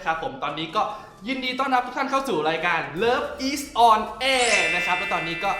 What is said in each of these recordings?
นะครับผมตอนนี้ก็ยินดีต้อนรับทุกท่านเข้าสู่รายการ Love is on air นะครับ แล้วตอนนี้ก็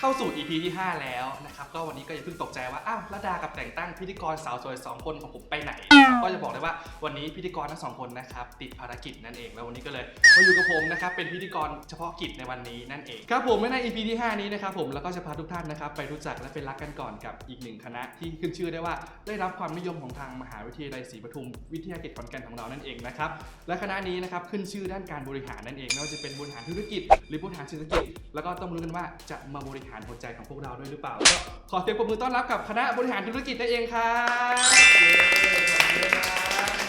เข้าสู่ EP ที่ 5 แล้วนะครับก็วันนี้ก็อย่าเพิ่งตกใจว่าอ้าวระดากับแต่งตั้งพิธีกรสาวสวย 2 คนของผมไปไหนนะครับก็จะบอกเลยว่าวันนี้พิธีกรทั้งสองคนนะครับติดภารกิจนั่นเอง แล้ววันนี้ก็เลยมาอยู่กับผมนะครับเป็นพิธีกรเฉพาะกิจในวันนี้นั่นเองครับผมใน EP ที่ 5 นี้นะครับผมแล้วก็จะพาทุกท่านนะครับไปรู้จักและเป็นรักกันก่อนกับอีกหนึ่งคณะที่ขึ้นชื่อได้ว่าได้รับความนิยมของทางมหาวิทยาลัยศรีปทุมวิทยาเขตขอนแก่นของเรานั่นเองนะครับและคณะนี้นะครับขึ้นชื่อด้านการบริหารนั่นเองไม่ว่าจะเป็นบริหารธุรกิจ หรือบริหารเศรษฐกิจ แล้วก็ต้องรู้กันว่าจะมาบริหารหัวใจของพวกเราด้วยหรือเปล่า ก็ขอเสียงปรบมือต้อนรับกับคณะบริหารธุรกิจนั่นเองครับ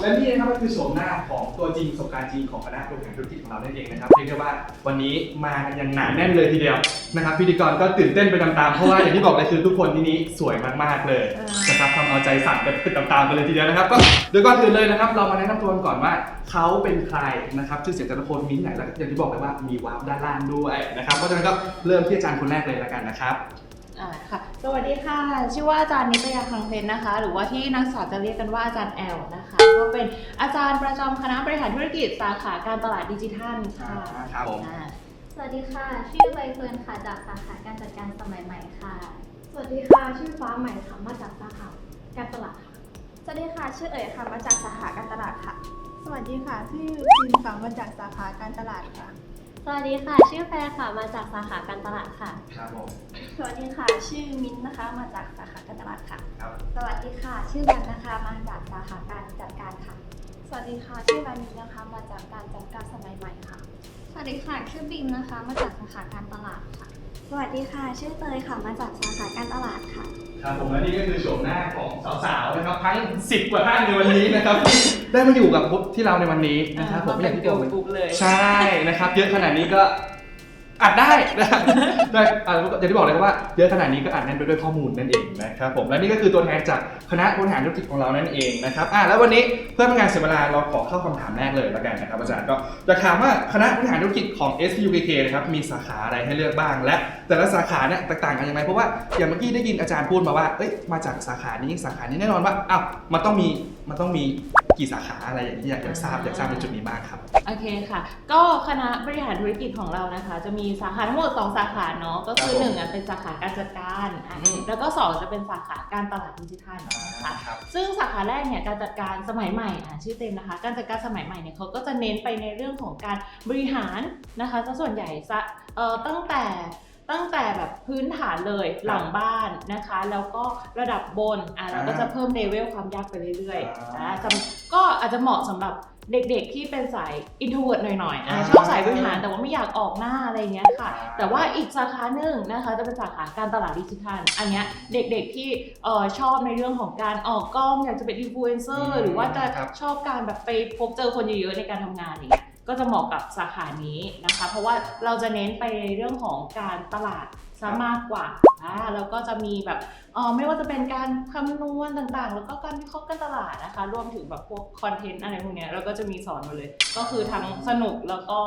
และนี่นะครับก็คือโฉมหน้าของตัวจริงประสบการณ์จริงของคณะบริหารธุรกิจของเรานั่นเองนะครับเรียกได้ว่าวันนี้มากันอย่างหนาแน่นเลยทีเดียวนะครับพิธีกรก็ตื่นเต้นไปตามๆเพราะว่าอย่างที่บอกเลยคือทุกคนที่นี้สวยมากๆเลยนะครับทำเอาใจสั่นกันไปตามๆกันเลยทีเดียวนะครับ ก็โดยก่อนอื่นเลยนะครับ เรามาแนะนำตัวกันก่อนว่าเขาเป็นใครนะครับชื่อเสียงแต่ละคนมีที่ไหนแล้วก็อย่างที่บอกไปว่ามีวาร์ปด้านล่างด้วยนะครับเพราะฉะนั้นก็เริ่มที่อาจารย์คนแรกเลยล้วกันนะครับ อ่าค่ะ สวัสดีค่ะ ชื่อว่าอาจารย์นิตยาคลังเพนนะคะ หรือว่าที่นักศึกษาจะเรียกกันว่าอาจารย์แอลนะคะ ก็เป็นอาจารย์ประจำคณะบริหารธุรกิจสาขาการตลาดดิจิทัลค่ะครับผม อ่าสวัสดีค่ะ ชื่อใบเฟิร์นค่ะ จากสาขาการจัดการสมัยใหม่ค่ะ สวัสดีค่ะ ชื่อฟ้าใหม่ค่ะ มาจากสาขาการตลาดค่ะ สวัสดีค่ะ ชื่อเอ๋ยค่ะ มาจากสาขาการตลาดค่ะ สวัสดีค่ะ ชื่อจินค่ะ มาจากสาขาการตลาดค่ะ สวัสดีค่ะ ชื่อแพรค่ะ มาจากสาขาการตลาดค่ะ ครับผมสวัสดีค่ะ ชื่อมิ้นท์นะคะ มาจากสาขาการตลาดค่ะ ครับสวัสดีค่ะ ชื่อแบนนะคะ มาจากสาขาการจัดการค่ะ สวัสดีค่ะ ชื่อรานีนะคะ มาจากการจัดการสมัยใหม่ค่ะ สวัสดีค่ะ ชื่อบีมนะคะ มาจากสาขาการตลาดค่ะ สวัสดีค่ะ ชื่อเตยค่ะ มาจากสาขาการตลาดค่ะ ครับผมและนี่ก็คือโฉมหน้าของสาวๆนะครับทั้ง 10 กว่าท่านในวันนี้นะครับที่ได้มาอยู่กับพวกที่เราในวันนี้นะครับผมไม่อย่างที่บอกปุ๊บเลย ใช่นะครับ เยอะขนาดนี้ก็ อัดได้นะครับได้อ่าอย่างที่บอกเลยครับว่าเยอะขนาดนี้ก็อัดแน่นไปด้วยข้อมูลนั่นเองนะครับผมและนี่ก็คือตัวแทนจากคณะบริหารธุรกิจของเรานั่นเองนะครับอ่าแล้ววันนี้เพื่อเป็นการเสียเวลาเราขอเข้าคำถามแรกเลยแล้วกันนะครับอาจารย์ก็จะถามว่าคณะบริหารธุรกิจของ SUKK นะครับมีสาขาอะไรให้เลือกบ้าง และแต่ละสาขาเนี่ยแตกต่างกันยังไงเพราะว่าอย่างเมื่อกี้ได้ยินอาจารย์พูดมาว่าเอ้ยมาจากสาขานี้สาขานี้แน่นอนว่าอ้าวมันต้องมีมันต้องมี กี่สาขาอะไรอย่างที่อยากจะทราบอยากทราบในจุดนี้บ้างครับ โอเคค่ะ ก็คณะบริหารธุรกิจของเรานะคะ จะมีสาขาทั้งหมด 2 สาขาเนาะก็คือครับผมหนึ่งอะเป็นสาขาการจัดการอะอืมแล้วก็สองจะเป็นสาขาการตลาดดิจิทัลนะคะครับซึ่งสาขาแรกเนี่ยการจัดการสมัยใหม่อะชื่อเต็มนะคะ การจัดการสมัยใหม่เนี่ยเขาก็จะเน้นไปในเรื่องของการบริหารนะคะซะส่วนใหญ่ซะเอ่อตั้งแต่ ตั้งแต่แบบพื้นฐานเลยหลังบ้านนะคะ แล้วก็ระดับบนอะเราก็จะเพิ่มเลเวลความยากไปเรื่อยๆอ่านะสำก็อาจจะเหมาะสำหรับเด็กๆที่เป็นสาย introvert หน่อยๆอะอ่าชอบสายบริหารแต่ว่าไม่อยากออกหน้าอะไรเงี้ยค่ะอ่าแต่ว่าอีกสาขาหนึ่งนะคะจะเป็นสาขาการตลาดดิจิทัล อันเนี้ยเด็กๆที่เอ่อชอบในเรื่องของการออกกล้องอยากจะเป็นอินฟลูเอนเซออืร์มหรือว่าจะครับชอบการแบบไปพบเจอคนเยอะๆในการทำงานอย่างเงี้ย ก็จะเหมาะกับสาขานี้นะคะ เพราะว่าเราจะเน้นไปในเรื่องของการตลาดซะมากกว่า อ่าแล้วก็จะมีแบบเอ่อไม่ว่าจะเป็นการคำนวณต่างๆ แล้วก็การวิเคราะห์การตลาดนะคะ รวมถึงแบบพวกคอนเทนต์อะไรพวกเนี้ยเราก็จะมีสอนมาเลย ก็คือทั้งสนุกแล้วก็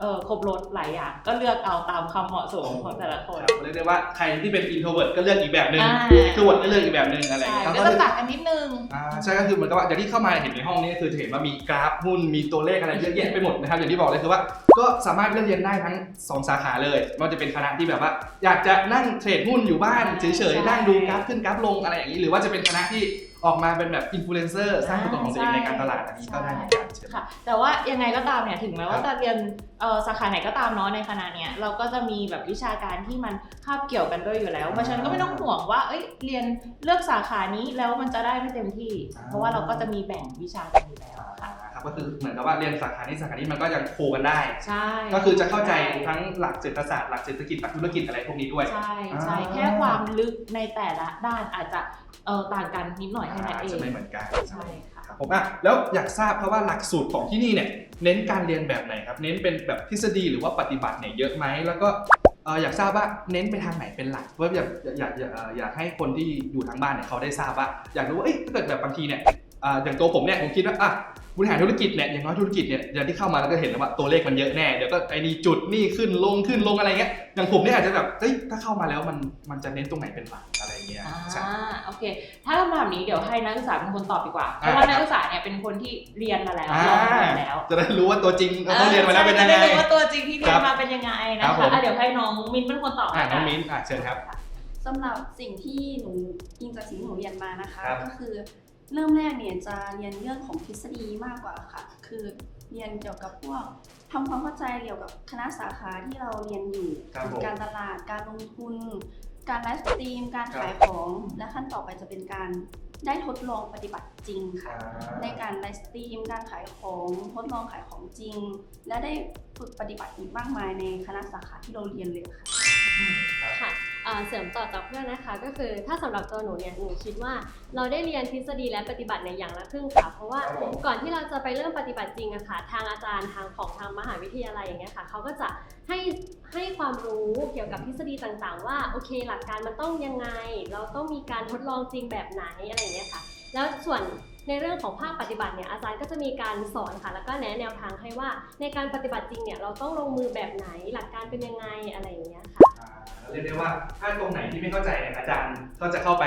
เอ่อครบรถหลายอย่าง ก็เลือกเอาตามความเหมาะสมของแต่ละคนครับเรียกได้ว่าใครที่เป็น introvert ก็เลือกอีกแบบหนึ่งอ่า extrovert ก็เลือกอีกแบบหนึ่งอะไรอย่างใช่เงี้ยก็ก็จะคือต่างกันนิดนึง อ่าใช่ก็คือเหมือนกับว่าอย่างที่เข้ามาเห็นในห้องนี้ก็คือจะเห็นว่ามีกราฟหุ้นมีตัวเลขอะไรเยอะแยะไปหมดนะครับอย่างที่บอกเลยคือว่าก็สามารถเลือกเรียนได้ทั้งสองสาขาเลยไม่ว่าจะเป็นคณะที่แบบว่า อยากจะนั่งเทรดหุ้นอยู่บ้านเฉยใช่ๆนั่งดูกราฟขึ้นกราฟลงอะไรอย่างนี้ หรือว่าจะเป็นคณะที่ ออกมาเป็นแบบอินฟลูเอนเซอร์สร้างตัวตนของตัวเองในการตลาดอันนี้ก็ได้เหมือนกันใช่ไหม ค่ะแต่ว่ายังไงก็ตามเนี่ยถึงแม้ว่าครับจะเรียนเอ่อสาขาไหนก็ตามเนาะในคณะเนี้ยเราก็จะมีแบบวิชาการที่มันคาบเกี่ยวกันด้วยอยู่แล้ว เพราะฉะนั้นก็ไม่ต้องห่วงว่าเอ้ยเรียนเลือกสาขานี้แล้วมันจะได้ไม่เต็มที่ อ่า เพราะว่าเราก็จะมีแบ่งวิชากันอยู่แล้วค่ะครับก็คือเหมือนกับว่าเรียนสาขานี้สาขานี้มันก็ยังโคกันได้ ใช่ก็คือจะเข้าใจทั้งหลักเศรษฐศาสตร์หลักเศรษฐกิจหลักธุรกิจอะไรพวกนี้ด้วย ใช่ใช่อ่า แค่ความลึกในแต่ละด้านอาจจะเออต่างกันนิดหน่อยแค่นั้นเอจะงไม่เหมือนกันใช่ค่ะครับผมอะแล้วอยากทราบเพราะว่าหลักสูตรของที่นี่เนี่ยเน้นการเรียนแบบไหนครับ เน้นเป็นแบบทฤษฎีหรือว่าปฏิบัติเนี่ยเยอะไหมแล้วก็เอ่ออยากทราบว่าเน้นไปทางไหนเป็นหลักเพราะอยากอยากอยากเอ่ออยากให้คนที่อยู่ทางบ้านเนี่ยเขาได้ทราบว่าอยากรู้ว่าเอ้ยถ้าเกิดแบบบางทีเนี่ยอ่าอย่างตัวผมเนี่ยผมคิดว่าอะ บริหารธุรกิจเนี่ยอย่างน้อยธุรกิจเนี่ยอย่างที่เข้ามาแล้วก็เห็นแล้วว่าตัวเลขมันเยอะแน่เดี๋ยวก็ไอ้นี่จุดนี่ขึ้นลงขึ้นลงอะไรเงี้ยอย่างผมเนี่ยอาจจะแบบเอ้ยถ้าเข้ามาแล้วมันมันจะเน้นตรงไหนเป็นหลักอะไรอย่างเงี้ยเงี้ยอ่าใช่โอเค ถ้าคำถามนี้เดี๋ยวให้นักศึกษาเป็นคนตอบดีกว่าเพอ่าราะว่านักศึกษาเนี่ยเป็นคนที่เรียนมาแล้วอ่าลองทำมาแล้ว จะได้รู้ว่าตัวจริงเราต้องเรียนมาแล้วเป็นยังไงจะได้รู้ว่าตัวจริงที่เรียครันบมาเป็นยังไงนะครัคะบผมอะเดี๋ยวให้น้องมิ้นเป็นคนตอบอ่าน้องละกัมิ้นอะเชิญครับสำหรับสิ่งที่หนูอิงจากสิ่งที่หนูเรียนมานะคะครับก็คือ เริ่มแรกเนี่ยจะเรียนเรื่องของทฤษฎีมากกว่าค่ะ คือเรียนเกี่ยวกับพวกทำความเข้าใจเกี่ยวกับคณะสาขาที่เราเรียนอยู่ ครับผม การตลาด การลงทุน การไลฟ์สตรีม การครับขายของ และขั้นต่อไปจะเป็นการได้ทดลองปฏิบัติจริงค่ะ ในการไลฟ์สตรีม การขายของ ทดลองขายของจริง และได้ฝึกปฏิบัติอีกมากมายในคณะสาขาที่เราเรียนเลยค่ะค่ะอ่า เสริมต่อจากเพื่อนนะคะ ก็คือถ้าสำหรับตัวหนูเนี่ยหนูคิดว่าเราได้เรียนทฤษฎีและปฏิบัติในอย่างละครึ่งค่ะ เพราะว่าครับผมก่อนที่เราจะไปเริ่มปฏิบัติจริงอะค่ะทางอาจารย์ทางของทางมหาวิทยาลัยอย่างเงี้ยค่ะเขาก็จะให้ให้ความรู้เกี่ยวกับทฤษฎีต่างๆ ว่าโอเคหลักการมันต้องยังไง เราต้องมีการทดลองจริงแบบไหนอะไรอย่างเงี้ยค่ะ แล้วส่วนในเรื่องของภาคปฏิบัติเนี่ยอาจารย์ก็จะมีการสอนค่ะ แล้วก็แนะแนวทางให้ว่าในการปฏิบัติจริงเนี่ยเราต้องลงมือแบบไหนหลักการเป็นยังไงอะไรอย่างเงี้ยค่ะอ่า เรียกได้ว่าถ้าตรงไหนที่ไม่เข้าใจเนี่ยอาจารย์ก็จะเข้าไป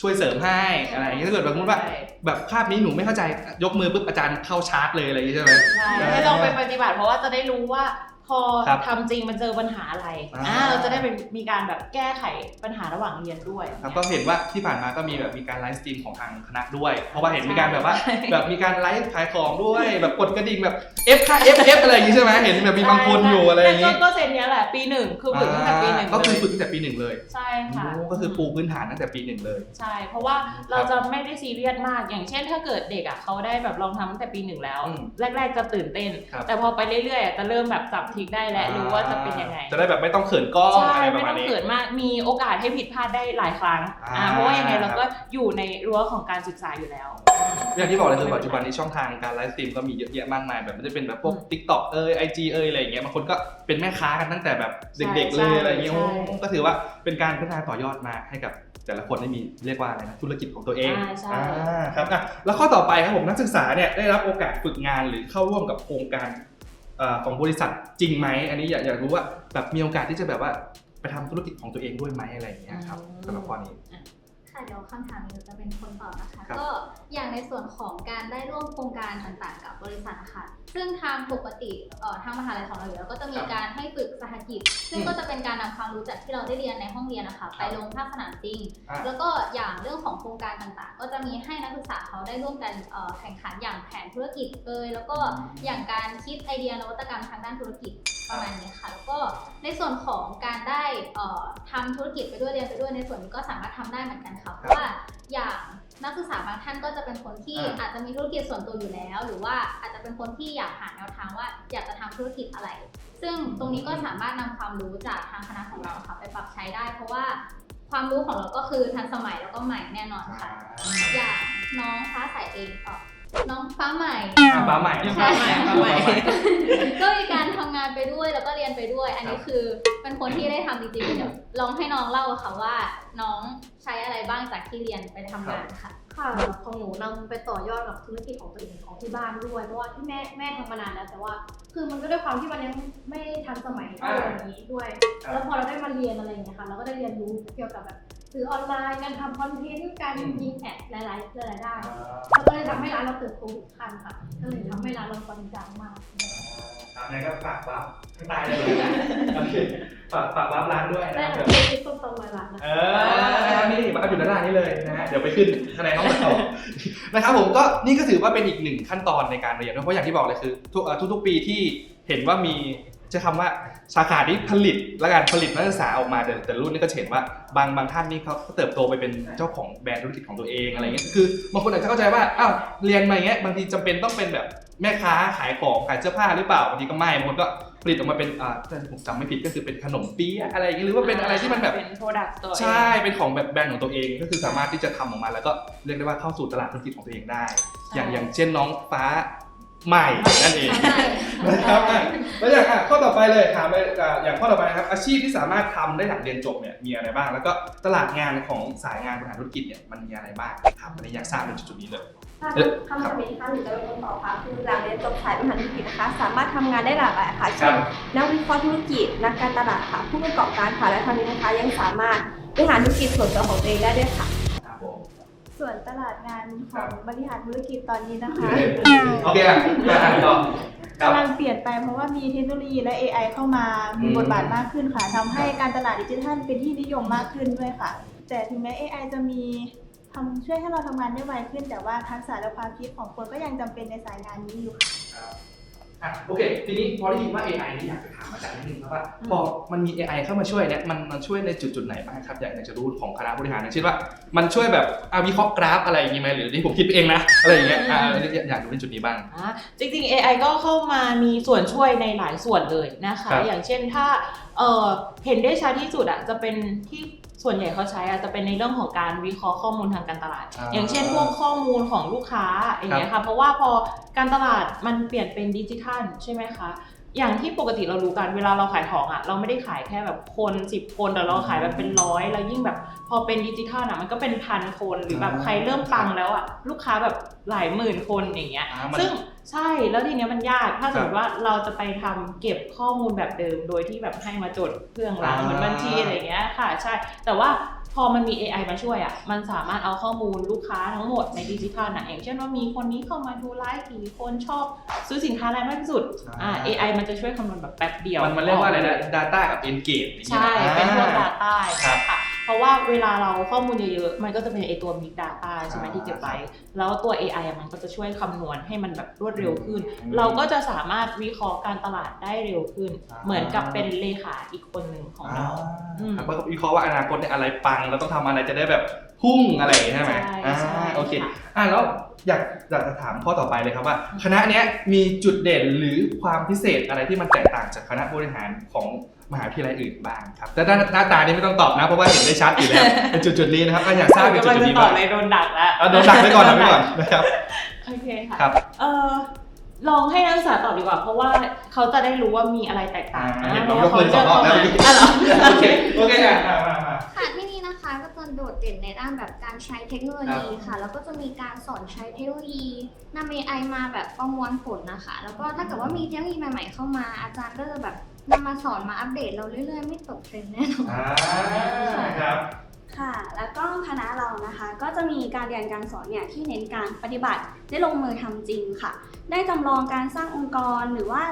ช่วยเสริมให้อะไรอย่างเงี้ยถ้าเกิดแบบสมมติว่าใช่แบบภาพนี้หนูไม่เข้าใจยกมือปุ๊บอาจารย์เข้าชาร์จเลยอะไรอย่างงี้ใช่ไหม ใช่ให้ลองไปปฏิบัติเพราะว่าจะได้รู้ว่าพ อครับทำจริงมันเจอปัญหาอะไรอ่า อ่าเราจะได้เป็นมีการแบบแก้ไขปัญหาระหว่างเรียนด้วย ครับก็เห็นว่าที่ผ่านมาก็มีแบบมีการไลฟ์สตรีมของทางคณะด้วย เพราะว่าเห็นมีการแบบว่าใช่ แบบมีการไลฟ์ขายของด้วย แบบกดกระดิ่งแบบ F ค่า F F อะไรอย่างงี้ใช่ไหมเห็นแบบมีบางคนอยู่อะไรอย่างงี้งี้ก็เซ็นเนี้ยแหละปีหนึ่งคือฝึกตั้งแต่ปีหนึ่งก็คือเลยฝึกตั้งแต่ปีหนึ่งเลยใช่ค่ะ โอ้ก็คือปูพื้นฐานตั้งแต่ปีหนึ่งเลย ใช่ เพราะว่าเราจะไม่ได้ซีเรียสมาก อย่างเช่น ถ้าเกิดเด็กอะเขาได้แบบลองทำตั้งแต่ปีหนึ่งแล้ว อืมแรก ๆ จะตื่นเต้น ครับแต่พอไปเรื่อยๆอะจะเริ่มแบบจับทริกได้แล้วรู้ว่าจะเป็นยังไง จะได้แบบไม่ต้องเขินกล้องใช่อะไรประไม่มาณต้องนี้ เขินมากมีโอกาสให้ผิดพลาดได้หลายครั้งอ่า อ่าเพราะว่ายังไงเราก็อยู่ในรั้วของการศึกษาอยู่แล้ว อย่างที่บอกเลยคือปัจจุบันนี้ช่องทางการไลฟ์สตรีมก็มีเยอะแยะมากมายแบบไม่ได้เป็นแบบพวกอืม TikTok เอ่ย IG เอ่ยอะไรอย่างเงี้ยบางคนก็เป็นแม่ค้ากันตั้งแต่แบบเด็กๆใช่เลยอะไรอย่างเงี้ยใช่ โอ้ก็ถือว่าเป็นการพัฒนาต่อยอดมาให้กับแต่ละคนได้มีเรียกว่าอะไรนะธุรกิจของตัวเองอ่าใช่ อ่าครับอะแล้วข้อต่อไปครับผมนักศึกษาเนี่ยได้รับโอกาสฝึกงานหรือเข้าร่วมกับโครงการเอ่อ ของบริษัทจริงไหมอันนี้อยากอยากรู้ว่าแบบมีโอกาสที่จะแบบว่าไปทำธุรกิจของตัวเองด้วยไหมอะไรอย่างเงี้ยครับอืมสำหรับข้อนี้ค่ะ เดี๋ยวคำถามนี้จะเป็นคนตอบนะคะ ครับ ก็อย่างในส่วนของการได้ร่วมโครงการต่างๆ กับบริษัทนะคะซึ่งทางปกติเอ่อทางมหาลัยของเราอยู่แล้วก็จะมีครับการให้ฝึกสหกิจ ซึ่งอืมก็จะเป็นการนำความรู้จากที่เราได้เรียนในห้องเรียนนะคะคไปรับลงภาคสนามจริง อะ แล้วก็อย่างเรื่องของโครงการต่างๆ ก็จะมีให้นักศึกษาเขาได้ร่วมกันเอ่อแข่งขันอย่างแผนธุรกิจเอยแล้วก็อย่างการคิดไอเดียนวัตกรรมทางด้านธุรกิจประมาณนี้ค่ะ แล้วก็ในส่วนของการได้เอ่อทำธุรกิจไปด้วยเรียนไปด้วยในส่วนนี้ก็สามารถทำได้เหมือนกันค่ะเพราะว่าอย่างนักศึกษาบางท่านก็จะเป็นคนที่อ่าอาจจะมีธุรกิจส่วนตัวอยู่แล้ว หรือว่าอาจจะเป็นคนที่อยากหาแนวทางว่าอยากจะทำธุรกิจอะไร ซึ่งตรงนี้ก็สามารถนำความรู้จากทางคณะของเราค่ะไปปรับใช้ได้ เพราะว่าความรู้ของเราก็คือทันสมัยแล้วก็ใหม่แน่นอนค่ะ อย่างน้องฟ้าใสเองเอ่อ น้องฟ้าใหม่ อะฟ้าใหม่ใช่ฟ้าใหม่ ก็มีการทำงานไปด้วยแล้วก็เรียนไปด้วย อันนี้คือเป็นคนที่ได้ทำจริงๆเดี๋ยวลองให้น้องเล่าค่ะว่า น้องใช้อะไรบ้างจากที่เรียนไปทำงานค่ะ ค่ะของหนูนำไปต่อยอดกับธุรกิจของตัวเองของที่บ้านด้วยเพราะว่าที่แม่แม่ทำมานานแล้วแต่ว่า คือมันก็ด้วยความที่มันยังไม่ทันสมัยเท่าวันนี้ด้วย ครับ แล้วพอเราได้มาเรียนอะไรอย่างเงี้ยค่ะเราก็ได้เรียนรู้เกี่ยวกับแบบ สื่อออนไลน์การทำคอนเทนต์การอืมยิงแอดหลายๆหลายๆด้านแล้วก็เลยทำให้ร้านเราเติบโตอีกขั้นค่ะก็เลยทำให้ร้านเราปังจังมากครับงั้นก็ฝากวาร์ปข้างใต้ได้เลยนะโอเคฝากฝากวาร์ปร้านด้วยได้นะคแบรับบคิดส้มตำร้อยล้านนะเออนะครับนี่วาร์ปอยู่ด้านล่างนี้เลยนะฮะเดี๋ยวไปขึ้นคะแนนห้องเรานะครับผมก็นี่ก็ถือว่าเป็นอีกหนึ่งขั้นตอนในการเรียนนะเพราะอย่างที่บอกเลยคือทุกเอ่อทุกๆปีที่เห็นว่ามี จะคำว่าสาขาที่ผลิตและการผลิตนักศึกษาออกมาแต่แต่รุ่นนี้ก็จะเห็นว่าบางบางท่านนี่เขาเติบโตไปเป็นเจ้าของแบรนด์ธุรกิจของตัวเองอะไรเงี้ยคือบางคนอาจจะเข้าใจว่าอ้าวเรียนมาอย่างเงี้ยบางทีจำเป็นต้องเป็นแบบแม่ค้าขายของขายเสื้อผ้าหรือเปล่าบางทีก็ไม่บางคนก็ผลิตออกมาเป็นอ่าถ้าผมจำไม่ผิดก็คือเป็นขนมเปี๊ยะอะไรอย่างเงี้ยหรือว่าเป็นอะไรที่มันแบบเป็น product ตัวเองใช่เป็นของแบบแบรนด์ของตัวเองก็คือสามารถที่จะทำออกมาแล้วก็เรียกได้ว่าเข้าสู่ตลาดธุรกิจของตัวเองได้ อย่างอย่างเช่นน้องฟ้า ใหม่นั่นเองนะครับอะแล้วอย่างอะข้อต่อไปเลยถามเลยอะอย่างข้อต่อไปนะครับ อาชีพที่สามารถทำได้หลังเรียนจบเนี่ยมีอะไรบ้าง แล้วก็ตลาดงานของสายงานบริหารธุรกิจเนี่ยมันมีอะไรบ้างครับอันนี้อยากทราบในจุดๆนี้เลย ถ้าคำถามนี้นะคะหนูจะเป็นคนตอบค่ะ คือหลังเรียนจบสายบริหารธุรกิจนะคะ สามารถทำงานได้หลากหลายค่ะครัเช่นบนักวิเคราะห์ธุรกิจ นักการตลาดค่ะ ผู้ประกอบการค่ะ และทางนี้นะคะยังสามารถบริหารธุรกิจส่วนตัวของตัวเองได้ด้วยค่ะครับผม ส่วนตลาดงานขครัอบงบริหารธุรกิจตอนนี้นะคะโอเคอะมาอ่านต่อครับ กำลังเปลี่ยนไปเพราะว่ามีเทคโนโลยีและ AI เข้ามามีอืมบทบาทมากขึ้นค่ะทำให้การตลาดดิจิทัลเป็นที่นิยมมากขึ้นด้วยค่ะ แต่ถึงแม้ AI จะมีทำช่วยให้เราทำงานได้ไวขึ้น แต่ว่าทักษะและความคิดของคนก็ยังจำเป็นในสายงานนี้อยู่ค่ะ อะโอเค ทีนี้พอได้ยินว่า AI นี่อยากจะถามอาจารย์นิดนึงครับว่าพอมันมี AI เข้ามาช่วยเนี่ยมันมันช่วยในจุดจุดๆไหนบ้างครับอยากอยากจะรู้ของคณะบริหารอย่างเช่นว่า มันช่วยแบบอะวิเคราะห์กราฟอะไรอย่างงี้ไหมหรือที่ผมคิดไปเองนะอะไรอย่างเงี้ยอ่าอยากรู้ในจุดนี้บ้างอะจริงๆ AI ก็เข้ามามีส่วนช่วยในหลายส่วนเลยนะคะครับอย่างเช่นถ้าเอ่อเห็นได้ชัดที่สุดอะจะเป็นที่ ส่วนใหญ่เขาใช้อะจะเป็นในเรื่องของการวิเคราะห์ข้อมูลทางการตลาดอ่าอย่างเช่นพวกข้อมูลของลูกค้าอย่างเงี้ยค่ะเพราะว่าพอการตลาดมันเปลี่ยนเป็นดิจิทัลใช่ไหมคะ อย่างที่ปกติเรารู้กันเวลาเราขายของอะ เราไม่ได้ขายแค่แบบคนสิบคนแต่เราขายแบบเป็นร้อยแล้วยิ่งแบบ พอเป็นดิจิทัลอะมันก็เป็นพันคนหรือแบบใครเริ่มปังแล้วอะ ลูกค้าแบบหลายหมื่นคนอย่างเงี้ย อ่ามัน ซึ่งใช่แล้วทีเนี้ยมันยากถ้าสมมครัติบว่าเราจะไปทำเก็บข้อมูลแบบเดิม โดยที่แบบให้มาจดเครื่องรางอ่าเหมือนบัญชีอะไรอย่างเงี้ยค่ะ ใช่ แต่ว่า พอมันมี AI มาช่วยอะ มันสามารถเอาข้อมูลลูกค้าทั้งหมดในดิจิทัลนะอย่างเช่นว่ามีคนนี้เข้ามาดูไลฟ์กี่คนชอบซื้อสินค้าอะไรมากที่สุด อ่า AI มันจะช่วยคำนวณแบบแป๊บเดียว มันมันเรียกว่าอะไรนะ data กับ engage อย่างงี้ใช่นะเป็นพวกอ่า Data ครับค่ะ เพราะว่าเวลาเราข้อมูลเยอะๆ มันก็จะเป็นไอตัว Big Data ใช่ไหมอ่าที่เก็บไว้ แล้วตัว AI อะมันก็จะช่วยคำนวณให้มันแบบรวดเร็วขึ้นอืมเราก็จะสามารถวิเคราะห์การตลาดได้เร็วขึ้นอ่าเหมือนกับเป็นเลขาอีกคนหนึ่งของเราอืมครับก็วิเคราะห์ว่าอนาคตเนี่ยอะไรปังเราต้องทำอะไรจะได้แบบพุ่งอะไรอย่างงี้ใช่ไหมใช่อ่าใช่โอเคค่ะ อ่าแล้ว อยากอยากจะถามข้อต่อไปเลยครับว่า คณะเนี้ยมีจุดเด่นหรือความพิเศษอะไรที่มันแตกต่างจากคณะบริหารของมหาวิทยาลัยอื่นบ้างครับแต่หน้าหน้าตานี่ไม่ต้องตอบนะเพราะว่าเห็นได้ชัดอยู่แล้วเป็นจุดจุดนี้นะครับก็อยากทราบในกำจุดจุดนี้บ้างโดนดักแล้วโดนดักไว้ก่อนดักไว้ก่อนนะครับโอเคค่ะครับเออลองให้นักศึกษาตอบดีกว่า เพราะว่าเขาจะได้รู้ว่ามีอะไรแตกต่างอ่านะเห็นเพน้องราะว่าเขายกมือสองรอบแล้วเลือกเข้ามาอะเหรอโอเคโอเคอะมามามาค่ะที่ นี่นะคะก็จะโดดเด่นในด้านแบบการใช้เทคโนโลยีค่ะ แล้วก็จะมีการสอนใช้เทคโนโลยีนำ AI มาแบบประมวลผลนะคะ แล้วก็ถ้าเกิดว่ามีเทคโนโลยีใหม่ๆเข้ามา อาจารย์ก็จะแบบนำมาสอนมาอัปเดตเราเรื่อยๆ ไม่ตกเทรนด์แน่นอน อ่าครับ ค่ะ แล้วก็คณะเรานะคะ ก็จะมีการเรียนการสอนเนี่ยที่เน้นการปฏิบัติได้ลงมือทำจริงค่ะ ได้จำลองการสร้างองค์กรหรือว่า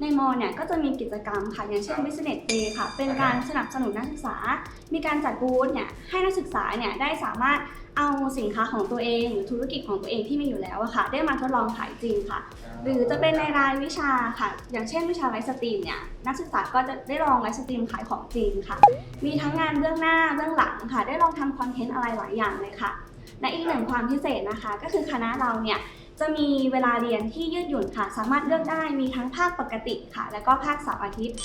ในมอเนี่ยก็จะมีกิจกรรมค่ะอย่างเช่น Business Day ค่ะ เป็นการสนับสนุนนักศึกษา มีการจัดบูธเนี่ยให้นักศึกษาเนี่ยได้สามารถเอาสินค้าของตัวเอง หรือธุรกิจของตัวเองที่มีอยู่แล้วอะค่ะ ได้มาทดลองขายจริงค่ะ หรือจะเป็นในรายวิชาค่ะ อย่างเช่นวิชาไลฟ์สตรีมเนี่ยนักศึกษาก็จะได้ลองไลฟ์สตรีมขายของจริงค่ะ มีทั้งงานเบื้องหน้าเบื้องหลังค่ะ ได้ลองทำคอนเทนต์อะไรหลายอย่างเลยค่ะและอีกหนึ่งความพิเศษนะคะ ก็คือคณะเราเนี่ย จะมีเวลาเรียนที่ยืดหยุ่นค่ะ สามารถเลือกได้มีทั้งภาคปกติค่ะ แล้วก็ภาคเสาร์อาทิตย์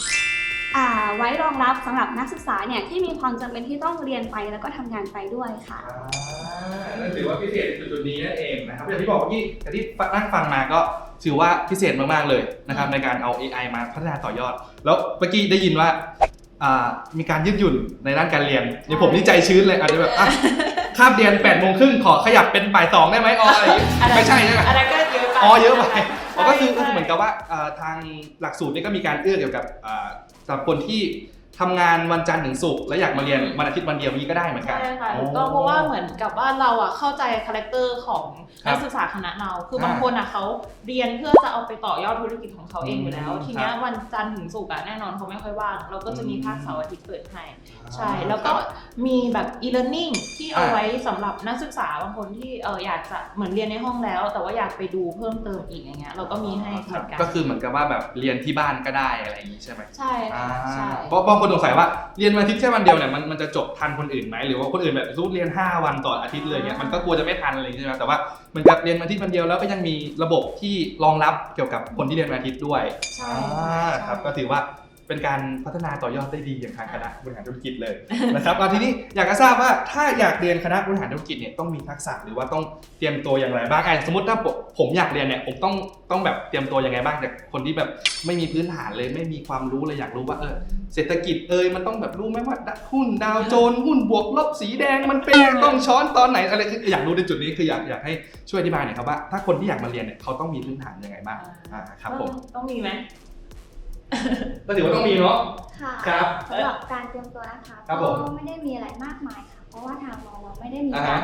อ่าไว้รองรับสำหรับนักศึกษาเนี่ยที่มีความจำเป็นที่ต้องเรียนไปแล้วก็ทำงานไปด้วยค่ะอ่านั่นถือว่าพิเศษในจุดๆนี้นั่นเองนะครับอย่างที่บอกเมื่อกี้แต่ที่นั่งฟังมาก็ถือว่าพิเศษมากๆเลยนะครับในการเอา AI มาพัฒนาต่อยอด แล้วเมื่อกี้ได้ยินว่า อ่ามีการยืดหยุ่นในด้านการเรียนเดี๋ยวผมนี่ใจชื้นเลยอาจจะแบบอะคาบเรียน8ปดโมงครึ่งขอขยับเป็นบ่ายสองได้ไหมอ๋ออะไรอย่างงี้อะไรไม่ใช่ใช่ไหมอะไรก็เยอะไปอ๋อเยอะไปอ๋อก็คือใช่ก็คือเหมือนกับว่าเอ่อทางหลักสูตรนี่ก็มีการเอื้อเกี่ยวกับเอ่อสำหรับคนที่ ทำงานวันจันทร์ถึงศุกร์และอยากมาเรียนวันอาทิตย์วันเดียวนี้ก็ได้เหมือนกัน ใช่ค่ะถูกต้องเพราะว่าเหมือนกับว่าเราอะเข้าใจคาแรคเตอร์ของครับนักศึกษาคณะเรา คืออ่าบางคนอะเขาเรียนเพื่อจะเอาไปต่อยอดธุรกิจของเขาเองอยู่แล้วอืมทีเนี้ยครับวันจันทร์ถึงศุกร์อะแน่นอนเขาไม่ค่อยว่างเราก็จะมีอืมภาคเสาร์อาทิตย์เปิดให้ใช่แล้วก็มีแบบ e-learning ที่เอาอ่าไว้สำหรับนักศึกษาบางคนที่เอออยากจะเหมือนเรียนในห้องแล้ว แต่ว่าอยากไปดูเพิ่มเติมอีกอย่างเงี้ยเราก็มีให้เหมือนกันก็คือเหมือนกับว่าแบบเรียนที่บ้านก็ได้อะไรอย่างนี้ใช่ไหมใช่ค่ะใช่เพราะบางคนสงสัยว่าเรียนวันอาทิตย์แค่วันเดียวเนี่ยมันมันจะจบทันคนอื่นไหมหรือว่าคนอื่นแบบรู้เรียน 5 วันต่ออาทิตย์เลยเนี่ยมันก็กลัวจะไม่ทันอะไรอย่างนี้ใช่ไหมแต่ว่าเหมือนกับเรียนวันอาทิตย์วันเดียวแล้วก็ยังมีระบบที่รองรับเกี่ยวกับคนที่เรียนวันอาทิตย์ด้วยใช่อ่าครับก็ถือว่า เป็นการพัฒนาต่อยอดได้ดีอย่างทางคณะบริหารธุรกิจเลยนะครับเอาทีนี้อยากจะทราบว่าถ้าอยากเรียนคณะบริหารธุรกิจเนี่ยต้องมีทักษะหรือว่าต้องเตรียมตัวอย่างไรบ้างไอะสมมติถ้าผมอยากเรียนเนี่ยผมต้องต้องแบบเตรียมตัวยังไงบ้างจากคนที่แบบไม่มีพื้นฐานเลยไม่มีความรู้เลยอยากรู้ว่าเออเศรษฐกิจเอยมันต้องแบบรู้ไหมว่าหุ้นดาวโจนส์หุ้นบวกลบสีแดงมันเป็นต้องช้อนตอนไหนอะไรคืออยากรู้ในจุดนี้คืออยากอยากให้ช่วยอธิบายหน่อยครับว่าถ้าคนที่อยากมาเรียนเนี่ยเขาต้องมีพื้นฐานยังไงบ้างอ่าครับผมต้องมีไหม ก็ถือว่าต้องมีเนาะ ค่ะครับ สำหรับการเตรียมตัวนะคะครับผมก็ไม่ได้มีอะไรมากมายค่ะ เพราะว่าทางมอเราไม่ได้มีอ่าการฮะ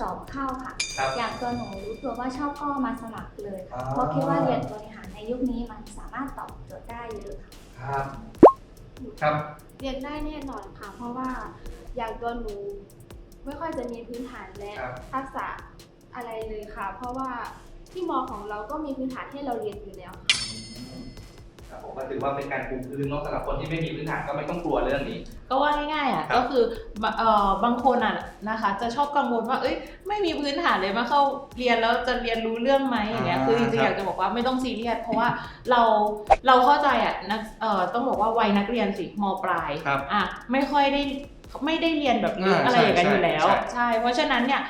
สอบเข้าค่ะ ครับอย่างตัวหนูรู้ตัวว่าชอบก็มาสมัครเลยค่ะ อ่า เพราะคิดว่าเรียนบริหารในยุคนี้มันสามารถตอบโจทย์ได้เยอะค่ะ ครับ ครับ เรียนได้แน่นอนค่ะ เพราะว่าอย่างตัวหนูไม่ค่อยจะมีพื้นฐานและครับ ทักษะอะไรเลยค่ะ เพราะว่าที่มอของเราก็มีพื้นฐานให้เราเรียนอยู่แล้วค่ะ ครับผมก็ถือว่าเป็นการปูพื้นเนาะสำหรับคนที่ไม่มีพื้นฐานก็ไม่ต้องกลัวเรื่องนี้ ก็ว่าง่ายๆอะครับ ก็คือบะเอ่อบางคนอะนะคะ จะชอบกังวลว่า เอ้ยไม่มีพื้นฐานเลยมาเข้าเรียนแล้วจะเรียนรู้เรื่องไหมอย่างเงี้ยอ่าคือจริงๆครับอยากจะบอกว่าไม่ต้องซีเรียสเพราะว่าเราเราเข้าใจอะนักเอ่อต้องบอกว่าวัยนักเรียนสิมปลายครับอะไม่ค่อยได้ไม่ได้เรียนแบบลึกอ่าอะไรอย่างนั้นใช่อยู่แล้ว ใช่ ใช่ เพราะฉะนั้นเนี่ย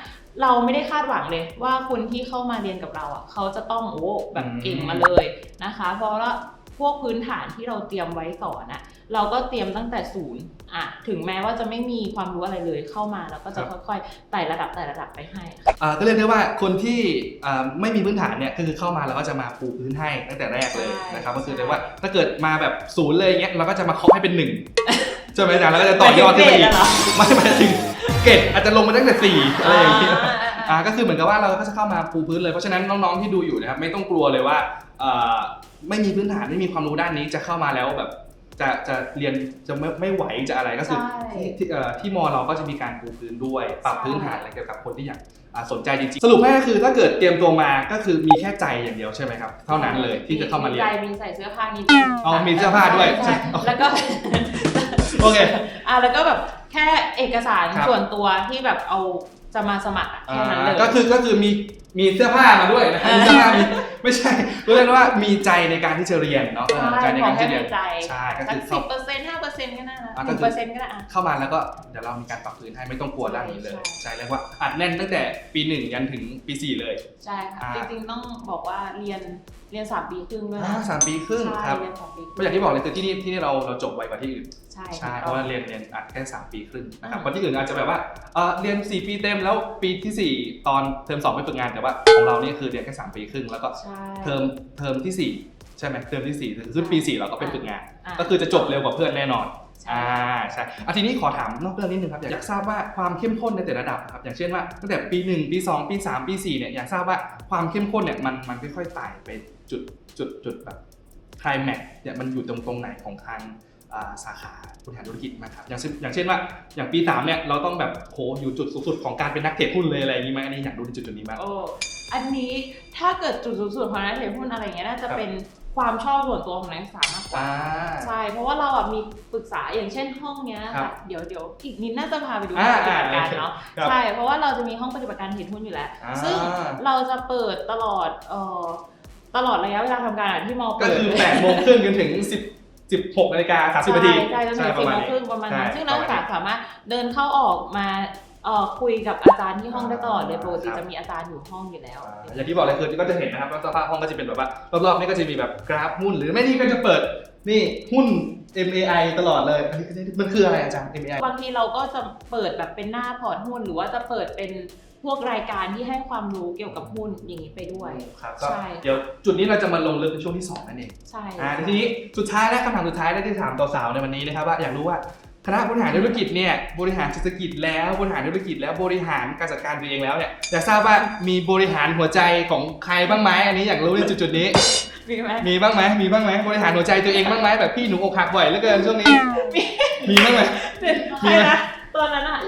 เราไม่ได้คาดหวังเลยว่าคนที่เข้ามาเรียนกับเราอะเขาจะต้องโอ้แบบเก่งมาเลยนะคะ เพราะว่า พวกพื้นฐานที่เราเตรียมไว้สอนอะเราก็เตรียมตั้งแต่ศูนย์อะถึงแม้ว่าจะไม่มีความรู้อะไรเลยเข้ามาเราก็จะค่อยๆไต่ระดับไต่ระดับไปให้อ่าก็เรียกได้ว่าคนที่อ่าไม่มีพื้นฐานเนี่ยก็คือเข้ามาเราก็จะมาปูพื้นให้ตั้งแต่แรกเลยใช่นะครับก็คือใช่เรียกว่าถ้าเกิดมาแบบศูนย์เลยอย่างเงี้ยเราก็จะมาเคาะให้เป็นหนึ่งใช่ไหมอาจารย์แล้วก็จะต่อยอดขึ้นไปอีกหมายถึงเกรดอะเหรอไม่หมายถึงเกรดอาจจะลงมาตั้งแต่สี่อะไรอย่างเงี้ยอ่าอ่าก็คือเหมือนกับว่าเราก็จะเข้ามาปูพื้นเลยเพราะฉะนั้นน้องๆที่ดูอยู่นะครับไม่ต้องกลัวเลยว่าเอ่อ ไม่มีพื้นฐานไม่มีความรู้ด้านนี้จะเข้ามาแล้วแบบจะจะเรียนจะไม่ไม่ไหวจะอะไรก็คือใช่ที่ที่เอ่อที่มอเราก็จะมีการปูพื้นด้วย ปรับใช่ พื้นฐานอะไรเกี่ยวกับคนที่อยากอ่าสนใจจริงๆสรุปให้ก็คือถ้าเกิดเตรียมตัวมาก็คือมีแค่ใจอย่างเดียวใช่ไหมครับเท่านั้นเลยที่จะเข้ามาเรียน ใจมีใส่เสื้อผ้านิดนึงอ๋อมีเสื้อผ้าด้วยใช่ใช่แล้วก็ โอเคอะแล้วก็แบบแค่เอกสารครับ ส่วนตัวที่แบบเอาจะมาสมัครอะแค่นั้นเลย อ่าก็คือก็คือมี มีเสื้อผ้ามาด้วยนะครับมีเสื้อผ้ามีไม่ใช่เรียกว่ามีใจในการที่จะเรียนเนาะเออใจใช่ในขอการแค่ที่จะเรียมีนใจใช่ก็สัคืกอสิเข้าบเปอร์เซ็นต์ห้าเปอร์เซ็นต์ก็ได้นะอะหก็นึ่งคือเปอร์เซ็นต์ก็ได้อะเข้ามาแล้วก็เดี๋ยวเรามีการปรับพื้นให้ไม่ต้องกลัวด้านนี้เลยใช่ใช่เรียกว่าอัดแน่นตั้งแต่ปีหนึ่งยันถึงปีสี่เลยใช่ค่ะอ่าจริงๆต้องบอกว่าเรียนเรียนสามปีครึ่งด้วยอ่านะสามปีครึ่งใช่ครับเรียนสามปีคก็รึ่งอย่างที่บอกเลยคือที่นี่ที่นี่เราเราจบไวกว่าที่อื่นใช่ใช่ถูกเพต้องราะว่าเรียนเรียนอัดแค่3ปีครึ่งนะครับอืมเพราะที่อื่นอาจจะแบบว่าเออเรียน4ปีเต็มแล้วปีทีสี่4ตอนเทอม2ไปฝึกงานแต่ว่าของเรานี่คือเรียนแค่3ปีครึ่งแล้วก็ใช่ เทอมเทอมทีสี่4 ใช่ไหมเทอมที่4คือขึ้นปี 4 เราก็ไปฝึกงาน อะ ก็คือจะจบเร็วกว่าเพื่อนแน่นอน ใช่ อ่าใช่อะทีนี้ขอถามนอกเรื่องนิดนึงครับอยากทราบว่าความเข้มข้นในแต่ละระดับครับอย่างเช่นว่าตั้งแต่ปี 1 ปี 2 ปี 3 ปี 4เนี่ยอยากทราบว่าความเข้มข้นเนี่ยมันมันค่อยๆไต่ไปจุดจุดจุดแบบไคลแม็กเนี่ยมันอยู่ตรงตรงไหนของทางอ่า สาขาบริหารธุรกิจมางครับอย่างเช่นอย่างเช่นว่าอย่างปี3เนี่ยเราต้องแบบโหอยู่จุดสูงสุดของการเป็นนักเทรดหุ้นเลยอะไรอย่างนี้ไหมอันนี้อยากดูในจุดจุดนี้มาก โอ้อันนี้ถ้าเกิดจุดสูงสุดของนักเทรดหุ้นอะไรอย่างเงี้ยน่าจะครับเป็นความชอบส่วนตัวของนักศึกษามากกว่าอ่าใช่เพราะว่าเราอะมีปรึกษาอย่างเช่นห้องเนี้ยครับค่ะเดี๋ยวเดี๋ยวอีกนิดน่าจะพาไปดูอ่าปฏิบัติการเนาะครับใช่เพราะว่าเราจะมีห้องปฏิบัติการเทรดหุ้นอยู่แล้วอ่าซึ่งเราจะเปิดตลอดเอ่อตลอดระยะเวลาทำการอะที่มอก็เปิดคือ8โมงครึ่งจนถึง10 16นาฬิกา30นาทีใช่ใช่จนถึงปสี่ระมาณโมงนี้ครึ่งประมาณนั้นใช่ซึ่งนักศึกษาประมาณนี้สามารถเดินเข้าออกมาเอ่อคุยกับอาจารย์ที่ห้องได้ตลอดเลยปกติครับจะมีอาจารย์อยู่ห้องอยู่แล้วอ่าอย่างที่บอกเลยคือก็จะเห็นนะครับว่าสภาพห้องก็จะเป็นแบบว่ารอบๆนี่ก็จะมีแบบกราฟหุ้น หรือไม่นี่ก็จะเปิดนี่หุ้น MAI ตลอดเลย อันนี้อันนี้มันคืออะไรอาจารย์ MAI บางทีเราก็จะเปิดแบบเป็นหน้าพอร์ตหุ้นหรือว่าจะเปิดเป็น พวกรายการที่ให้ความรู้เกี่ยวกับหุ้นอย่างนี้ไปด้วย ครับก็ใช่ เดี๋ยวจุดนี้เราจะมาลงลึกในช่วงที่ 2 นั่นเองใช่อ่าทีนี้สุดท้ายและคำถามสุดท้ายและที่ถามต่อสาวในวันนี้นะครับว่าอยากรู้ว่าคณะบริหารธุรกิจเนี่ยบริหารเศรษฐกิจแล้วบริหารธุรกิจแล้วบริหารการจัดการตัวเองแล้วเนี่ยอยากทราบว่ามีบริหารหัวใจของใครบ้างไหมอันนี้อยากรู้ในจุดๆนี้ มีไหมมีบ้างไหมมีบ้างไหมบริหารหัวใจตัวเองบ้างไหมแบบพี่หนูอกหักบ่อยเหลือเกินช่วงนี้ มีบ้างไหมใครนะตอนนั้นอะ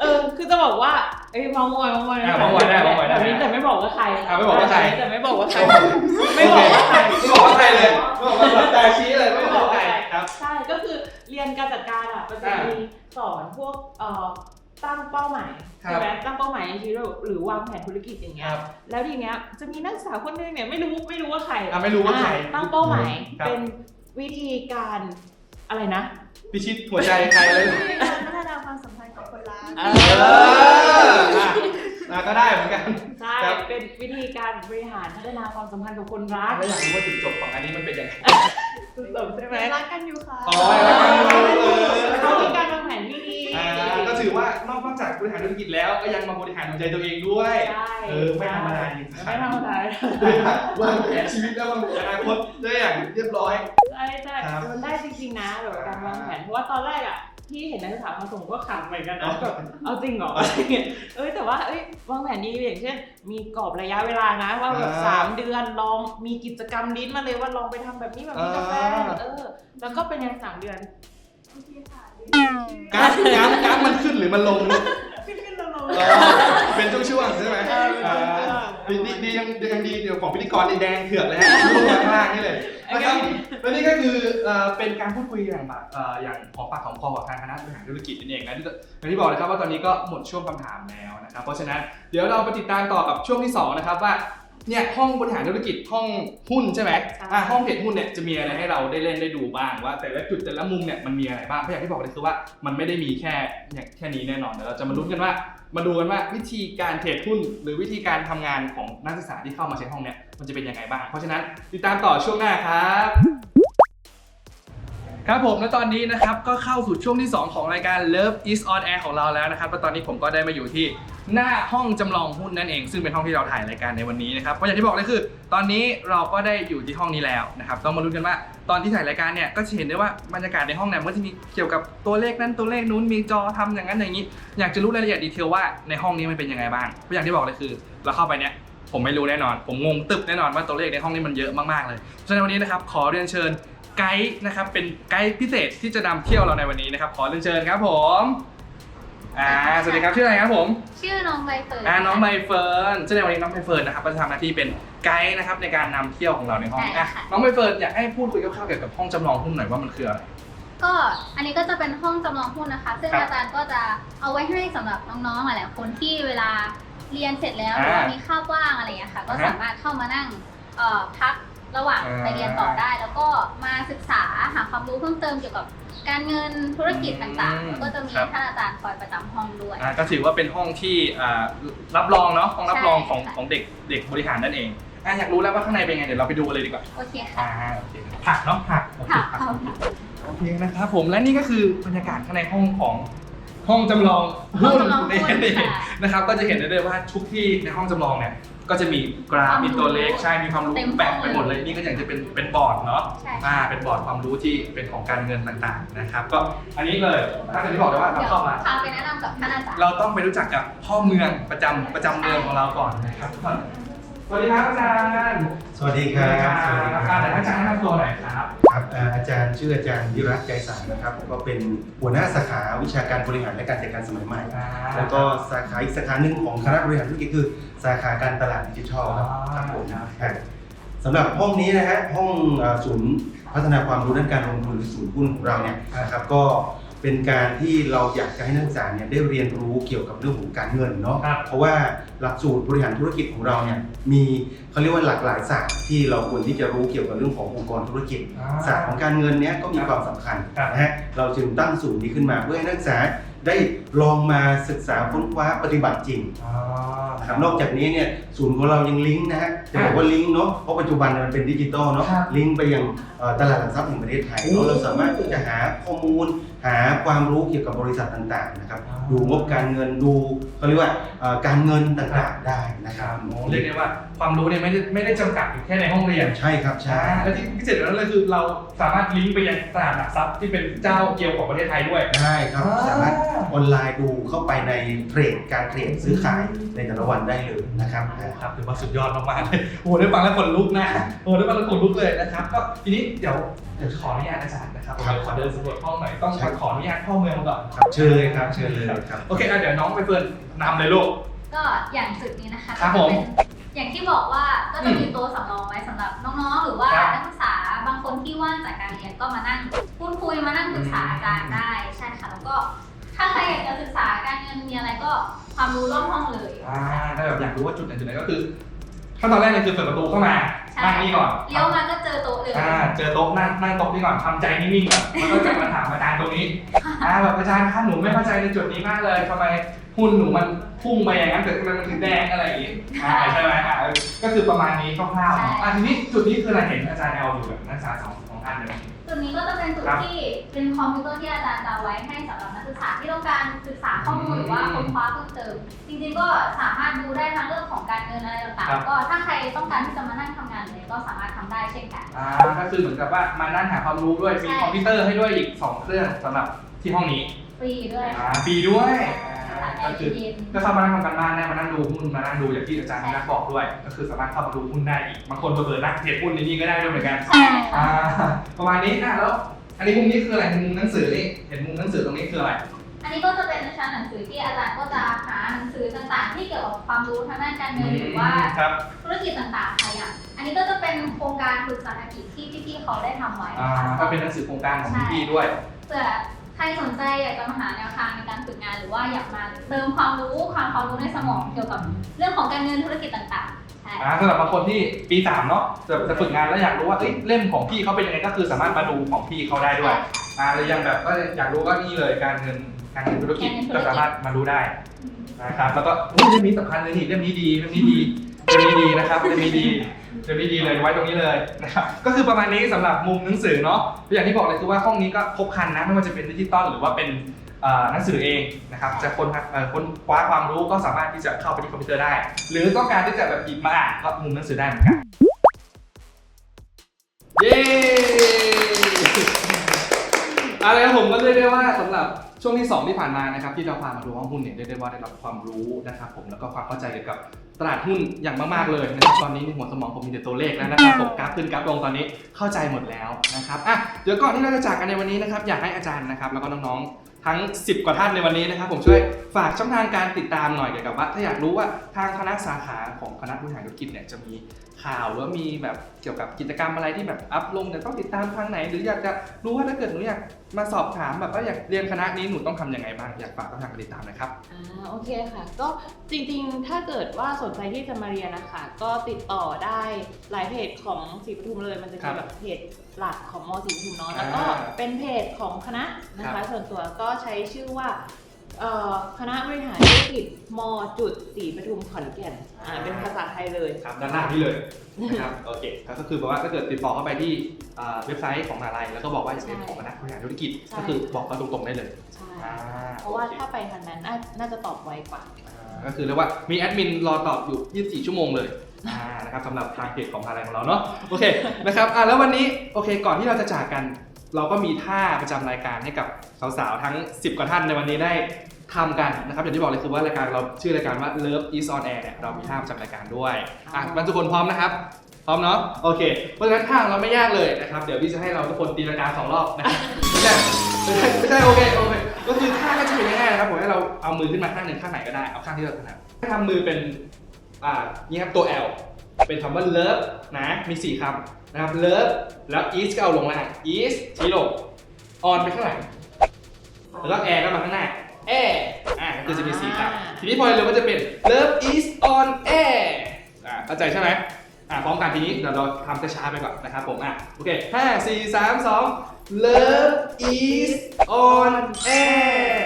เออ คือจะบอกว่าเอ้ยเมามอยเมามอยอะเมามอยได้เมามอยได้แบบนี้แต่ไม่บอกว่าใครอะไม่บอกว่าใคร แต่ไม่บอกว่าใคร ไม่บอกว่าใคร ไม่บอกว่าใครเลยไม่บอกว่าหลับตาชี้เลยไม่บอกว่าใครครับ ใช่ ก็คือเรียนการจัดการอะมันจะอ่ามีมีสอนพวกเอ่อตั้งเป้าหมายครับ ใช่ไหมตั้งเป้าหมายในชีวิตเราหรือวางแผนธุรกิจอย่างเงี้คย รับแล้วทีเนี้ยจะมีนักศึกษาคนหนึงเนี่ยไม่รู้ไม่รู้ว่าใครอะไม่รู้ว่าใคร อะตั้งเป้าหมายครับ เป็นวิธีการอะไรนะ พิชิตหัวใจใครเลย การ เอเออออะก็ได้เหมือนกัน ใช่ ครับ เป็นวิธีการบริหารพัฒนาความสัมพันธ์กับคนรักแล้วอยากรู้ว่าจุดจบของอันนี้มันเป็นยังไง สุดๆใช่ไหมรักกันอยู่ค่ะอ๋อรักกันอยู่เขามีการวางแผนที่ดีอ่าก็ถืออว่านอกจากบริหารธุรกิจแล้วก็ยังมาบริหารหัวใจตัวเองด้วย ใช่เออไม่ธรรมดาจริงๆ ไม่ธรรมดา วางแผนชีวิตและวางแผนอนาคตได้อย่างเรียบร้อยใช่ใช่ครับ มันได้จริงๆนะแบบการวางแผนเพราะว่าตอนแรกอะ ที่เห็นนักศึกษามาส่งก็ขำเหมือนกันนะแบบเอาจริงเหรออะไรเงี้ยเอ้ยแต่ว่าเอ้ยวางแผนดีอย่างเช่น มีกรอบระยะเวลานะ ว่าแบบอ่าสามเดือนลองมีกิจกรรมลิสต์มาเลยว่าลองไปทำแบบนี้แบบนี้กับแฟนอ่าเออ แล้วก็เป็นยังสามเดือนกราฟกราฟกราฟมันขึ้นหรือมันลง ลูกขึ้นขึ้นลงลงเออเป็นช่วงๆใช่ไหมเออเป็นช่วงๆอ่าดีดีดียังยังดีเดี๋ยวของพิธีกรนี่แดงเถือกเลยฮะลงมาข้างล่างนี่เลยนะครับและนี่ก็คือเอ่อเป็นการพูดคุยอย่างแบบเอ่ออย่างของปากของคอกับทางคณะบริหารธุรกิจนั่นเองนะที่อย่างที่บอกเลยครับว่าตอนนี้ก็หมดช่วงคำถามแล้วนะครับเพราะฉะนั้นเดี๋ยวเราไปติดตามต่อกับช่วงที่สองนะครับว่า เนี่ยห้องบริหารธุรกิจห้องหุ้นใช่ไหมใช่ อ่าห้องเทรดหุ้นเนี่ยจะมีอะไรให้เราได้เล่นได้ดูบ้างว่า แต่ละจุดแต่ละมุมเนี่ยมันมีอะไรบ้างเพราะอย่างที่บอกเลยคือว่ามันไม่ได้มีแค่อย่างแค่นี้แน่นอนเดี๋ยวเราจะมาลุ้นกันว่า มาดูกันว่าวิธีการเทรดหุ้น หรือวิธีการทำงานของนักศึกษาที่เข้ามาใช้ห้องเนี่ยมันจะเป็นยังไงบ้าง เพราะฉะนั้นติดตามต่อช่วงหน้าครับ ครับผมและตอนนี้นะครับก็เข้าสู่ช่วงที่ 2 ของรายการ Love is on air ของเราแล้วนะครับและตอนนี้ผมก็ได้มาอยู่ที่หน้าห้องจำลองหุ้นนั่นเอง ซึ่งเป็นห้องที่เราถ่ายรายการในวันนี้นะครับเพราะอย่างที่บอกเลยคือ ตอนนี้เราก็ได้อยู่ที่ห้องนี้แล้วนะครับต้องมาลุ้นกันว่าตอนที่ถ่ายรายการเนี่ยก็จะเห็นได้ว่าบรรยากาศในห้องเนี่ยมันก็จะมีเกี่ยวกับตัวเลขนั้นตัวเลขนู้นมีจอทำอย่างนั้นอย่างนี้ อยากจะรู้รายละเอียดดีเทลว่าในห้องนี้มันเป็นยังไงบ้างเพราะอย่างที่บอกเลยคือ เราเข้าไปเนี่ยผมไม่รู้แน่นอน ผมงงตึบแน่นอนว่าตัวเลขในห้องนี้มันเยอะมากๆเลยฉะนั้นวันนี้นะครับขอเรียนเชิญ ไกด์นะครับเป็นไกด์พิเศษที่จะนำเที่ยวเราในวันนี้นะครับขอเรียนเชิญครับผมอ่าสวัสดีครับชื่ออะไรครับผมชื่อน้องใบเฟิร์นอ่าน้องใบเฟิร์นซึ่งในวันนี้น้องใบเฟิร์นนะครับก็จะทำหน้าที่เป็นไกด์นะครับในการนำเที่ยวของเราในห้องอะน้องใบเฟิร์นอยากให้พูดคุยคร่าวๆเกี่ยวกับห้องจำลองหุ้นหน่อยว่ามันคืออะไร ก็อันนี้ก็จะเป็นห้องจำลองหุ้นนะคะ ซึ่งครับอาจารย์ก็จะเอาไว้ให้สำหรับน้องๆหลายๆคนที่เวลาเรียนเสร็จแล้วหอ่ารือว่ามีคาบว่างอะไรอย่างเงี้ยค่ะ ก็อ่าฮะ สามารถเข้ามานั่งเอ่อพัก ระหว่างอ่าไปเรียนต่อได้ แล้วก็มาศึกษาหาความรู้เพิ่มเติมเกี่ยวกับการเงินธุรกิจต่างๆ แล้วก็จะมีท่านอาจารย์คอยประจำห้องด้วย อ่าก็ถือว่าเป็นห้องที่อ่ารับรองเนาะห้องรับรองของใช่ค่ะ ของเด็กเด็กบริหารนั่นเองอะอยากรู้แล้วว่าข้างในเป็นไงเดี๋ยวเราไปดูกันเลยดีกว่าโอเคอ่าค่ะโอเคผักเนาะผักโอเคค่ะผักเข้าโอเคนะครับผมและนี่ก็คือบรรยากาศข้างในห้องของห้องจำลองห้องหุ้นจำลองในหุ้นเองค่ะ นะครับ ก็จะเห็นได้เลยว่าทุกที่ในห้องจำลองเนี่ย ก็จะมีกราฟมีตัวเลขใช่มีความรู้เต็มห้องแปะไปหมดเลยนี่ก็อย่างจะเป็นเป็นบอร์ดเนาะใช่ อ่าเป็นบอร์ดความรู้ที่เป็นของการเงินต่างๆนะครับ ก็อันนี้เลยถ้าเป็นที่บอกเลยว่าเราเดี๋ยวเข้ามา พาไปแนะนำกับท่านอาจารย์ เราต้องไปรู้จักกับพ่อเมืองประจำประจำเมืองของเราก่อนนะครับ สวัสดีครับอาจารย์สวัสดีครับ สวัสดีคอารับจารย์อาจารย์แนะนำตัวหน่อยครับ ครับอ่าอาจารย์ชื่ออาจารย์วิรัตใจสารนะครับ ก็เป็นหัวหน้าสาขาวิชาการบริหารและการจัดการสมัยใหม่ แล้วก็สาขาอีกสาขาหนึ่งของคณะบริหารธุรกิจคือ สาขาการตลาดดิจิทัลครับครับผมครับสำหรับห้องนี้นะฮะห้องอ่าศูนย์พัฒนาความรู้ด้านการลงทุนหรือศูนย์หุ้นของเราเนี่ยนะครับก็ เป็นการที่เราอยากจะให้นักศึกษาเนี่ยได้เรียนรู้เกี่ยวกับเรื่องของการเงินเนาะครับเพราะว่าหลักสูตรบริหารธุรกิจของเราเนี่ยมีเขาเรียกว่าหลากหลายศาสตร์ที่เราควรที่จะรู้เกี่ยวกับเรื่องขององค์กรธุรกิจศาสตร์ของการเงินเนี้ยก็มีความสำคัญครับ นะฮะเราจึงตั้งศูนย์นี้ขึ้นมาเพื่อให้นักศึกษาได้ลองมาศึกษาค้นคว้าปฏิบัติจริง อ๋อ นะครับนอกจากนี้เนี่ยศูนย์ของเรายังลิงก์นะฮะจะบอกว่าลิงก์เนาะเพราะปัจจุบันเนี่ยมันเป็นดิจิตอลเนาะครับลิงก์ไปยังเอ่อตลาดหลักทรัพย์แห่งประเทศไทยโอ้เราเราสามารถที่จะหาข้อมูล หาความรู้เกี่ยวกับบริษัทต่างๆนะครับอ๋อ ดูงบการเงินดูเขาเรียกว่าเอ่อการเงินต่างๆได้นะครับโอ้เรียกได้ว่าความรู้เนี่ยไม่ได้ไม่ได้จำกัดอยู่แค่ในห้องเรียนใช่ครับใช่ อ่าและที่พิเศษกว่านั้นเลยคือเราสามารถลิงก์ไปยังตลาดหลักทรัพย์ที่เป็นเจ้าเกียวของประเทศไทยด้วย ได้ครับ อ่า สามารถออนไลน์ดูเข้าไปในเทรดการเทรดซื้อขายในแต่ละวันได้เลยนะครับ ครับถือว่าสุดยอดมากๆเลยโอ้โหได้ฟังแล้วขนลุกนะโอ้โหได้ฟังแล้วขนลุกเลยนะครับ ก็ทีนี้เดี๋ยวเดี๋ยวขออนุญาตอาจารย์นะครับผมครับ เดี๋ยวขอเดินสำรวจห้องหน่อยต้องขออนุญาตพ่อเมืองก่อนครับเชิญเลยครับเชิญเลยครับ โอเคอะเดี๋ยวน้องไปเฟิร์นนำเลยลูก ก็อย่างจุดนี้นะคะครับผมก็จะเป็นอย่างที่บอกว่าก็จะมีโต๊ะสำรองไว้สำหรับน้องๆ หรือว่าครับนักศึกษาบางคนที่ว่างจากการเรียนก็มานั่งพูดคุยมานั่งปรึกษาอาจารย์ได้ใช่ค่ะแล้วก็ถ้าใครอยากจะศึกษาการเงินมีอะไรก็ความรู้รอบห้องเลย อ่าถ้าแบบอยากรู้ว่าจุดไหนจุดไหนก็คือ ขั้นตอนแรกเลยคือเปิดประตูเข้ามาใช่ นั่งนี่ก่อนเลี้ยวมาก็เจอโต๊ะเลย อ่าเจอโต๊ะนั่งนั่งโต๊ะนี่ก่อนทำใจนิ่งๆก่อนแล้วก็กลับมาถามอาจารย์ตรงนี้อ่าแบบอาจารย์คะหนูไม่เข้าใจในจุดนี้มากเลยทำไมหุ้นหนูมันพุ่งไปอย่างนั้นแต่ทำไมมันถึงแดงอะไรอย่างงี้อ่าใช่ไหมอ่าก็คือประมาณนี้คร่าวๆเนาะอ่าทีนี้จุดนี้คืออะไรเห็นอาจารย์แอลอยู่แบบนักศึกษาสองสองท่านเลย จุดนี้ก็จะเป็นจุดครับที่เป็นคอมพิวเตอร์ที่อาจารย์จะเอาไว้ให้สำหรับนักศึกษาที่ต้องการศึกษาข้อมูลหรือว่าค้นคว้าเพิ่มเติม จริงๆก็สามารถดูได้ทั้งเรื่องของการเงินอะไรต่างครับๆก็ถ้าใครต้องการที่จะมานั่งทำงานเลยก็สามารถทำได้เช่นกัน อ่าก็คือเหมือนกับว่ามานั่งหาความรู้ด้วยมีใช่ คอมพิวเตอร์ให้ด้วยอีก 2 เครื่องสำหรับที่ห้องนี้ฟรีด้วย อ่าฟรีด้วยอ่าค่ะ ก็คือเย็นก็เข้ามานั่งทำกันบ้านได้มานั่งดูหุ้นมานั่งดูอย่างที่อาจารย์นักบอกด้วย ก็คือสามารถเข้ามาดูหุ้นได้อีกบางคนเปิดๆนั่งเทรดหุ้นในนี้ก็ได้ด้วยเหมือนกันใช่อ่าค่ะประมาณนี้อะแล้วอันนี้มุมนี้คืออะไรมุมหนังสือนี่เห็นมุมหนังสือตรงนี้คืออะไรอันนี้ก็จะเป็นชั้นหนังสือที่อาจารย์ก็จะหาหนังสือต่างๆ ที่เกี่ยวกับความรู้ทางด้านการเงินหรือว่าครับธุรกิจต่างๆค่ะอย่างอันนี้ก็จะเป็นโครงการฝึกเศรษฐกิจที่พี่ๆเขาได้ทำไว้อ่าค่ะก็เป็นหนังสือโครงการของพี่ๆด้วยเผื่อใค รสนใจอยากจะมาหาแนวทางในการฝึกงานหรือว่าอยากมาเติมความรู้ความความรู้ในสมองเกี่ยวกับเรื่องของการเงินธุรกิจต่างๆใช่อ่าสำหรับบางคนที่ปีสามเนาะจะจะฝึกงานแล้วอยากรู้ว่าเอ้ยเล่มของพี่เขาเป็นยังไงก็คือสามารถมาดูของพี่เขาได้ด้วยอ่าหรือยังแบบก็อยากรู้ก็นี่เลยการเงินการเงินธุรกิจก็สามารถมาดูได้นะครับแล้วก็อุ๊ยเล่มนี้สำคัญเลยนี่เล่มนี้ดีเล่มนี้ดีเล่มนี้ดีนะครับเล่มนี้ดี เล่มนี้ดีเลยไว้ตรงนี้เลยนะครับก็คือประมาณนี้สำหรับมุมหนังสือเนาะอย่างที่บอกเลยคือว่าห้องนี้ก็ครบครันนะไม่ว่าจะเป็นดิจิตอลหรือว่าเป็นหนังสือเองนะครับจะค้นค้นคว้าความรู้ก็สามารถที่จะเข้าไปที่คอมพิวเตอร์ได้ หรือต้องการที่จะแบบหยิบมาอ่านก็มุมหนังสือได้เหมือนกันเย้อะไรผมก็เรียกได้ว่าสำหรับช่วงที่ 2 ที่ผ่านมานะครับที่เราพามาดูห้องหุ้นเนี่ยเรียกได้ว่าได้รับความรู้นะครับผมแล้วก็ความเข้าใจเกี่ยวกับ ตลาดหุ้นอย่างมากๆเลยนะครับตอนนี้ในหัวสมองผมมีแต่ตัวเลขแล้วนะครับผมกราฟขึ้นกราฟลงตอนนี้เข้าใจหมดแล้วนะครับอะเดี๋ยวก่อนที่เราจะจากกันในวันนี้นะครับอยากให้อาจารย์นะครับแล้วก็น้องๆทั้ง 10 กว่าท่านในวันนี้นะครับ ผมช่วยฝากช่องทางการติดตามหน่อยเกี่ยวกับว่าถ้าอยากรู้ว่าทางคณะสาขาของคณะบริหารธุรกิจเนี่ยจะมี ข่าวหรือว่ามีแบบเกี่ยวกับกิจกรรมอะไรที่แบบอัพลงเนี่ยต้องติดตามทางไหน หรืออยากจะรู้ว่าถ้าเกิดหนูอยากมาสอบถามแบบว่าอยากเรียนคณะนี้หนูต้องทำยังไงบ้างอยากฝากช่องทางการติดตามนะครับ อ่าโอเคค่ะ ก็จริงๆ ถ้าเกิดว่าสนใจที่จะมาเรียนนะคะ ก็ติดต่อได้หลายเพจของศรีปทุมเลย มันจะครัมีบแบบเพจหลักของมศรีปทุมเนาะแล้วก็อ่าเป็นเพจของคณะนะครัคะ บส่วนตัวก็ใช้ชื่อว่า เอ่อคณะบริหารธุรกิจมจุดศรีปทุมขอนแก่นอ่าเป็นภาษาไทยเลย ครับด้านล่างนี้เลยนะครับโอเคก็คือแบบว่าถ้าเกิดติดต่อเข้าไปที่อ่าเว็บไซต์ของมหาลัยแล้วก็บอกว่าอยากเรียนของคณะบริหารธุรกิจ ใช่ ก็คือบอกเขาตรงๆได้เลยใช่ อ่าเพราะว่าถ้าไปทางนั้นน่าน่าจะตอบไวกว่า อ่าก็คือเรียกว่ามีแอดมินรอตอบอยู่ 24 ชั่วโมงเลยอ่านะครับสำหรับทางเพจของมหาลัยของเราเนาะโอเคนะครับอ่าแล้ววันนี้โอเคก่อนที่เราจะจากกัน เราก็มีท่าประจำรายการให้กับสาวๆทั้ง 10 กว่าท่านในวันนี้ได้ ทำกันนะครับอย่างที่บอกเลยคือว่ารายการเราชื่อรายการว่า Love is on air เนี่ยเรามีท่าประจำรายการด้วยอะมันทุกคนพร้อมนะครับ พร้อมเนาะโอเค เพราะฉะนั้นท่าของเราไม่ยากเลยนะครับเดี๋ยวพี่จะให้เราทุกคนตีลังกาสองรอบนะครับไม่ใช่ไม่ใช่ไม่ใช่โอเคโอเคก็คือท่าก็จะเป็นง่ายๆนะครับผมให้เราเอามือขึ้นมาข้างหนึ่งข้างไหนก็ได้เอาข้างที่เราถนัดให้ทำมือเป็นอ่านี่ครับตัว L เป็นคำว่า love นะมีสี่คำนะครับ love แล้ว is ก็เอาลงล่าง is ชี้ลง on ไปข้างหลังแล้วก็ air ก็มาข้างหน้า air อ่าก็คือจะมีสี่คำทีนี้พอเร็วก็จะเป็น love is on air อ่าเข้าใจใช่ไหมอ่าพร้อมกันทีนี้เดี๋ยวเราทำช้าๆไปก่อนนะครับผมอะโอเคห้าสี่สามสอง love is on air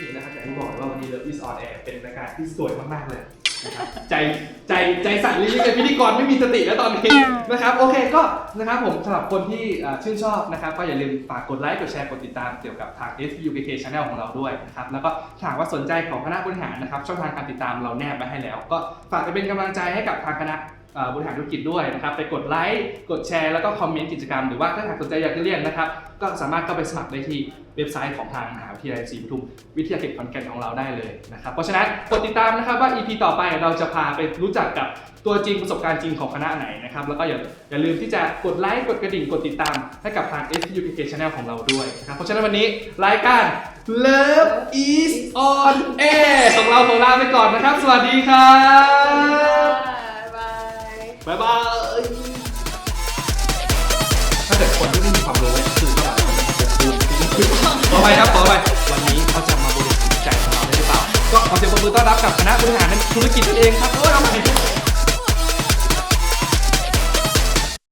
นี่นะครับอย่างที่บอกเลยว่าวันนี้ love is on air เป็นรายการที่สวยมากๆเลย นะครับใจใจใจสั่นลิลิกเลยพิธีกรไม่มีสติแล้วตอนนี้นะครับโอเคก็นะครับผมสำหรับคนที่เอ่อชื่นชอบนะครับก็อย่าลืมฝากกดไลค์กดแชร์กดติดตามเกี่ยวกับทาง SUKK Channel ของเราด้วยนะครับแล้วก็ถ้าหากว่าสนใจของคณะบริหารนะครับช่องทางการติดตามเราแนบไว้ให้แล้ว ก็ฝากไปเป็นกำลังใจให้กับทางคณะเอ่อ บริหารธุรกิจด้วยนะครับ ไปกดไลค์กดแชร์แล้วก็คอมเมนต์กิจกรรม หรือว่าถ้าหากสนใจอยากจะเรียนนะครับ ก็สามารถเข้าไปสมัครได้ที่เว็บไซต์ของทางมหาวิทยาลัยศรีปทุมวิทยาเขตขอนแก่นของเราได้เลยนะครับเพราะฉะนั้นกดติดตามนะครับว่า EP ต่อไปเราจะพาไปรู้จักกับตัวจริงประสบการณ์จริงของคณะไหนนะครับแล้วก็อย่าอย่าลืมที่จะกดไลค์กดกระดิ่งกดติดตามให้กับทาง SUPK Channel ของเราด้วยนะครับเพราะฉะนั้นวันนี้รายการ Love is on air ของเราของลาไปก่อนนะครับ สวัสดีครับ บ๊ายบาย ถ้าเกิดคนที่ไม่มีความรู้เนี่ยคือก็หลายคนจะพูดขอไปครับต่อไป วันนี้เขาจะมาบริหารใจของเราได้หรือเปล่า ก็ขอเสียงปรบมือต้อนรับกับคณะบริหารธุรกิจนั่นเองครับโอ้ยเอาใหม่